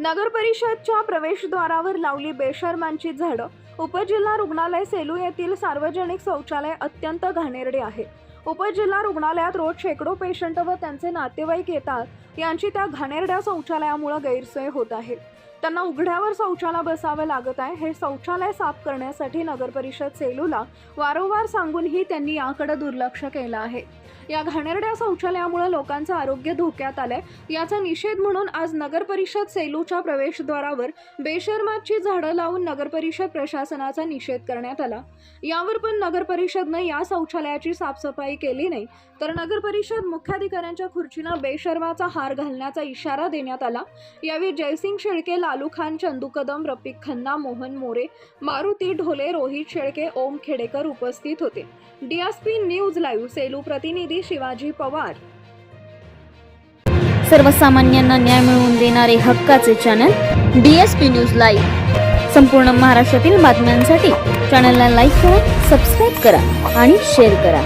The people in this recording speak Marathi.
नगर परिषदच्या प्रवेशद्वारावर लावली बेशर्मांची झाडं. उपजिल्हा रुग्णालय सेलू येथील सार्वजनिक शौचालय अत्यंत घाणेरडे आहे. उपजिल्हा रुग्णालयात रोज शेकडो पेशंट व त्यांचे नातेवाईक येतात. यांची त्या घाणेरड्या शौचालयामुळे गैरसोय होत आहे. त्यांना उघड्यावर शौचालय बसावं लागत आहे. हे शौचालय साफ करण्यासाठी नगरपरिषद सेलूला वारंवार सांगूनही त्यांनी याकडे दुर्लक्ष केलं आहे. या घाणेरड्या शौचालयामुळे लोकांचं आरोग्य धोक्यात आलंय. याचा निषेध म्हणून आज नगरपरिषद सेलूच्या प्रवेशद्वारावर बेशर्माची झाडं लावून नगरपरिषद प्रशासनाचा निषेध करण्यात आला. यावर पण नगरपरिषदनं या शौचालयाची साफसफाई केली नाही. तर नगरपरिषद मुख्याधिकाऱ्यांच्या खुर्चीनं बेशर्माचा मार घालण्याचा इशारा देण्यात आला. यावेळी जयसिंग शेळके लालू खान चंदू कदम रफिक खन्ना मोहन मोरे मारुती ढोले रोहित शेळके ओम खेडेकर उपस्थित होते. डीएसपी न्यूज लाईव्ह सेलू प्रतिनिधी शिवाजी पवार. सर्वसामान्यांना न्याय मिळवून देणारे हक्काचे channel D S P news live. संपूर्ण महाराष्ट्रातील बातम्यांसाठी चॅनलला लाईक करा सबस्क्राईब करा आणि शेअर करा.